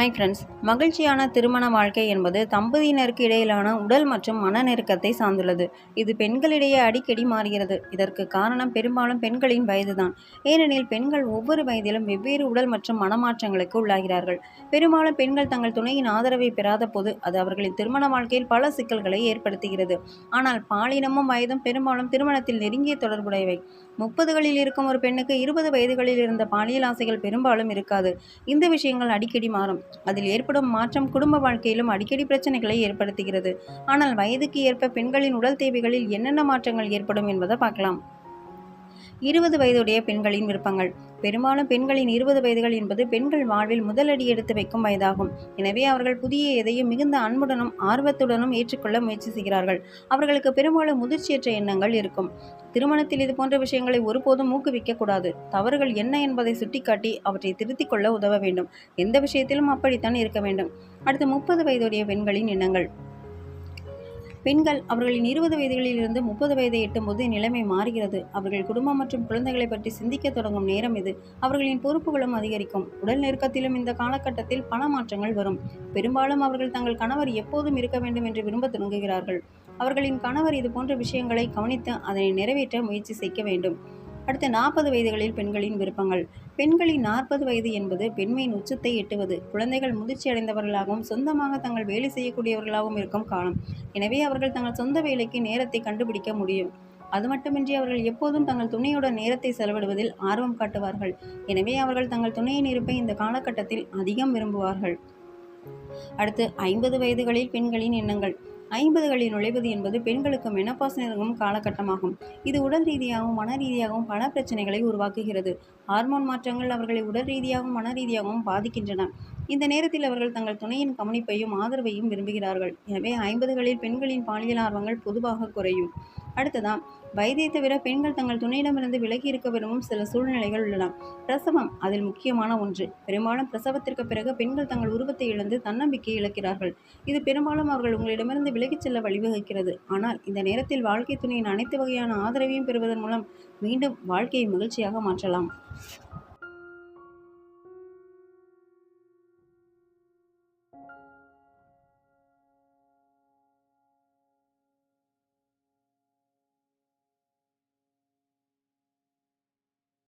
Hi friends மகிழ்ச்சியான திருமண வாழ்க்கை என்பது தம்பதியினருக்கு இடையிலான உடல் மற்றும் மன நெருக்கத்தை சார்ந்துள்ளது. இது பெண்களிடையே அடிக்கடி மாறுகிறது. இதற்கு காரணம் பெரும்பாலும் பெண்களின் வயதுதான். ஏனெனில் பெண்கள் ஒவ்வொரு வயதிலும் வெவ்வேறு உடல் மற்றும் மனமாற்றங்களுக்கு உள்ளாகிறார்கள். பெரும்பாலும் பெண்கள் தங்கள் துணையின் ஆதரவை பெறாத போது அது அவர்களின் திருமண வாழ்க்கையில் பல சிக்கல்களை ஏற்படுத்துகிறது. ஆனால் பாலினமும் வயதும் பெரும்பாலும் திருமணத்தில் நெருங்கிய தொடர்புடையவை. முப்பதுகளில் இருக்கும் ஒரு பெண்ணுக்கு இருபது வயதுகளில் இருந்த பாலியல் ஆசைகள் பெரும்பாலும் இருக்காது. இந்த விஷயங்கள் அடிக்கடி மாறும். அதில் ஏற்படும் மாற்றம் குடும்ப வாழ்க்கையிலும் அடிக்கடி பிரச்சனைகளை ஏற்படுத்துகிறது. ஆனால் வயதுக்கு ஏற்ப பெண்களின் உடல் தேவைகளில் என்னென்ன மாற்றங்கள் ஏற்படும் என்பதை பார்க்கலாம். இருபது வயதுடைய பெண்களின் விருப்பங்கள். பெரும்பாலும் பெண்களின் இருபது வயதுகள் என்பது பெண்கள் வாழ்வில் முதலடி எடுத்து வைக்கும் வயதாகும். எனவே அவர்கள் புதிய எதையும் மிகுந்த அன்புடனும் ஆர்வத்துடனும் ஏற்றுக்கொள்ள முயற்சி செய்கிறார்கள். அவர்களுக்கு பெரும்பாலும் முதிர்ச்சியற்ற எண்ணங்கள் இருக்கும். திருமணத்தில் இது போன்ற விஷயங்களை ஒருபோதும் ஊக்குவிக்கக்கூடாது தவறுகள் என்ன என்பதை சுட்டிக்காட்டி அவற்றை திருத்திக் கொள்ள உதவ வேண்டும். எந்த விஷயத்திலும் அப்படித்தான் இருக்க வேண்டும். அடுத்து முப்பது வயதுடைய பெண்களின் எண்ணங்கள். பெண்கள் அவர்களின் இருபது வயதுகளில் இருந்து முப்பது வயதை எட்டும்போது நிலைமை மாறுகிறது. அவர்கள் குடும்பம் மற்றும் குழந்தைகளை பற்றி சிந்திக்க தொடங்கும் நேரம் இது. அவர்களின் பொறுப்புகளும் அதிகரிக்கும். உடல் நெருக்கத்திலும் இந்த காலகட்டத்தில் பல மாற்றங்கள் வரும். பெரும்பாலும் அவர்கள் தங்கள் கணவர் எப்போதும் இருக்க வேண்டும் என்று விரும்ப தொடங்குகிறார்கள் அவர்களின் கணவர் இது போன்ற விஷயங்களை கவனித்து அதனை நிறைவேற்ற முயற்சி செய்ய வேண்டும். அடுத்து நாற்பது வயதுகளில் பெண்களின் விருப்பங்கள். பெண்களின் நாற்பது வயது என்பது பெண்மையின் உச்சத்தை எட்டுவது. குழந்தைகள் முதிர்ச்சி அடைந்தவர்களாகவும் சொந்தமாக தங்கள் வேலை செய்யக்கூடியவர்களாகவும் இருக்கும் காலம். எனவே அவர்கள் தங்கள் சொந்த வேலைக்கு நேரத்தை கண்டுபிடிக்க முடியும். அது மட்டுமின்றி அவர்கள் எப்போதும் தங்கள் துணையுடன் நேரத்தை செலவிடுவதில் ஆர்வம் காட்டுவார்கள். எனவே அவர்கள் தங்கள் துணையின் இருப்பை இந்த காலகட்டத்தில் அதிகம் விரும்புவார்கள். அடுத்து ஐம்பது வயதுகளில் பெண்களின் எண்ணங்கள். ஐம்பதுகளில் நுழைவது என்பது பெண்களுக்கு மெனப்பாஸ் நெருங்கும் காலகட்டமாகும். இது உடல் ரீதியாகவும் மன ரீதியாகவும் பல பிரச்சனைகளை உருவாக்குகிறது. ஹார்மோன் மாற்றங்கள் அவர்களை உடல் ரீதியாகவும் மன ரீதியாகவும் பாதிக்கின்றன. இந்த நேரத்தில் அவர்கள் தங்கள் துணையின் கவனிப்பையும் ஆதரவையும் விரும்புகிறார்கள். எனவே ஐம்பதுகளில் பெண்களின் பாலியல் ஆர்வங்கள் பொதுவாக குறையும். அடுத்ததாம் வயதை தவிர பெண்கள் தங்கள் துணையிடமிருந்து விலகி இருக்க விரும்பும் சில சூழ்நிலைகள் உள்ளன. பிரசவம் அதில் முக்கியமான ஒன்று. பெரும்பாலும் பிரசவத்திற்கு பிறகு பெண்கள் தங்கள் உருவத்தை இழந்து தன்னம்பிக்கை இழக்கிறார்கள். இது பெரும்பாலும் அவர்கள் உங்களிடமிருந்து விலகிச் செல்ல வழிவகுக்கிறது. ஆனால் இந்த நேரத்தில் வாழ்க்கை துணையின் அனைத்து வகையான ஆதரவையும் பெறுவதன் மூலம் மீண்டும் வாழ்க்கையை மகிழ்ச்சியாக மாற்றலாம்.